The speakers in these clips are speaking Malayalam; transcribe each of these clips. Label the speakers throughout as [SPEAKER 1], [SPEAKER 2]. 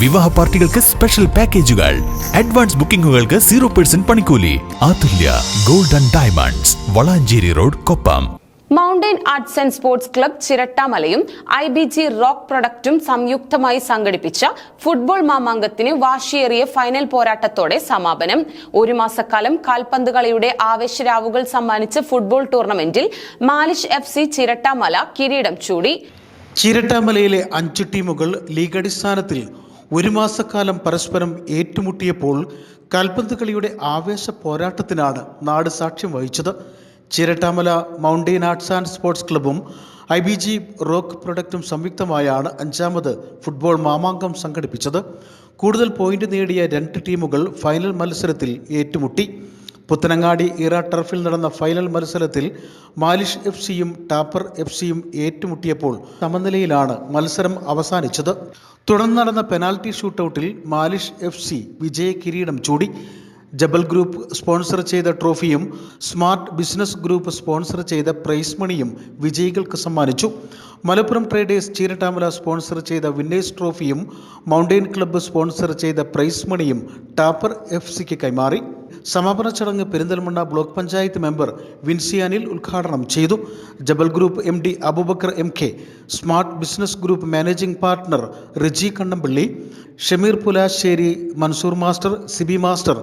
[SPEAKER 1] വിവാഹ പാർട്ടികൾക്ക് സ്പെഷ്യൽ പാക്കേജുകൾ അഡ്വാൻസ് ബുക്കിംഗുകൾക്ക് സീറോ പെർസെന്റ് പണിക്കൂലി. Athulya golden and diamonds Valanchery road Koppam.
[SPEAKER 2] Mountain arts and sports club ചിരട്ടാമലയും I B G rock പ്രൊഡക്റ്റും സംയുക്തമായി സംഘടിപ്പിച്ച ഫുട്ബോൾ മാമാങ്കത്തിന് വാശിയേറിയ ഫൈനൽ പോരാട്ടത്തോടെ സമാപനം. ഒരു മാസക്കാലം കാൽപന്ത് കളിയുടെ ആവേശരാവുകൾ സമ്മാനിച്ച ഫുട്ബോൾ ടൂർണമെന്റിൽ മാലിഷ് എഫ് സി ചിരട്ടാമല കിരീടം ചൂടി.
[SPEAKER 3] ചിരട്ടാമലയിലെ അഞ്ച് ടീമുകൾ ലീഗ് അടിസ്ഥാനത്തിൽ ഒരു മാസക്കാലം പരസ്പരം ഏറ്റുമുട്ടിയപ്പോൾ കാൽപന്ത് കളിയുടെ ആവേശ പോരാട്ടത്തിനാണ് നാട് സാക്ഷ്യം വഹിച്ചത്. Chirattamala mountain arts and sports ക്ലബ്ബും I B G rock പ്രൊഡക്റ്റും സംയുക്തമായാണ് അഞ്ചാമത് ഫുട്ബോൾ മാമാങ്കം സംഘടിപ്പിച്ചത്. കൂടുതൽ പോയിന്റ് നേടിയ രണ്ട് ടീമുകൾ ഫൈനൽ മത്സരത്തിൽ ഏറ്റുമുട്ടി. പുത്തനങ്ങാടി ഇറ ടർഫിൽ നടന്ന ഫൈനൽ മത്സരത്തിൽ മാലിഷ് എഫ് സിയും ടാപ്പർ എഫ് സിയും ഏറ്റുമുട്ടിയപ്പോൾ സമനിലയിലാണ് മത്സരം അവസാനിച്ചത്. തുടർന്ന് നടന്ന പെനാൽറ്റി ഷൂട്ടൌട്ടിൽ മാലിഷ് എഫ് സി വിജയ കിരീടം ചൂടി. ജബൽ ഗ്രൂപ്പ് സ്പോൺസർ ചെയ്ത ട്രോഫിയും സ്മാർട്ട് ബിസിനസ് ഗ്രൂപ്പ് സ്പോൺസർ ചെയ്ത പ്രൈസ് മണിയും വിജയികൾക്ക് സമ്മാനിച്ചു. മലപ്പുറം ട്രേഡേഴ്സ് ചീരട്ടാമല സ്പോൺസർ ചെയ്ത വിന്നേഴ്സ് ട്രോഫിയും മൗണ്ടെയിൻ ക്ലബ്ബ് സ്പോൺസർ ചെയ്ത പ്രൈസ് മണിയും ടാപ്പർ എഫ് സിക്ക് കൈമാറി. സമാപന ചടങ്ങ് പെരിന്തൽമണ്ണ ബ്ലോക്ക് പഞ്ചായത്ത് മെമ്പർ വിൻസിയാനിൽ ഉദ്ഘാടനം ചെയ്തു. Jabal group M D Abubakar M K smart business group managing partner Riji Kannampally Shameer Pulasseri Mansoor master Sibi master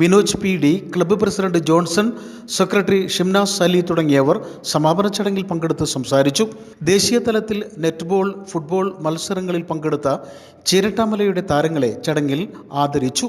[SPEAKER 3] Vinoj P D club president Johnson secretary Shimnas Sali തുടങ്ങിയവർ സമാപന ചടങ്ങിൽ പങ്കെടുത്ത് സംസാരിച്ചു. ദേശീയ തലത്തിൽ നെറ്റ്ബോൾ ഫുട്ബോൾ മത്സരങ്ങളിൽ പങ്കെടുത്ത ചിരട്ടാമലയുടെ താരങ്ങളെ ചടങ്ങിൽ ആദരിച്ചു.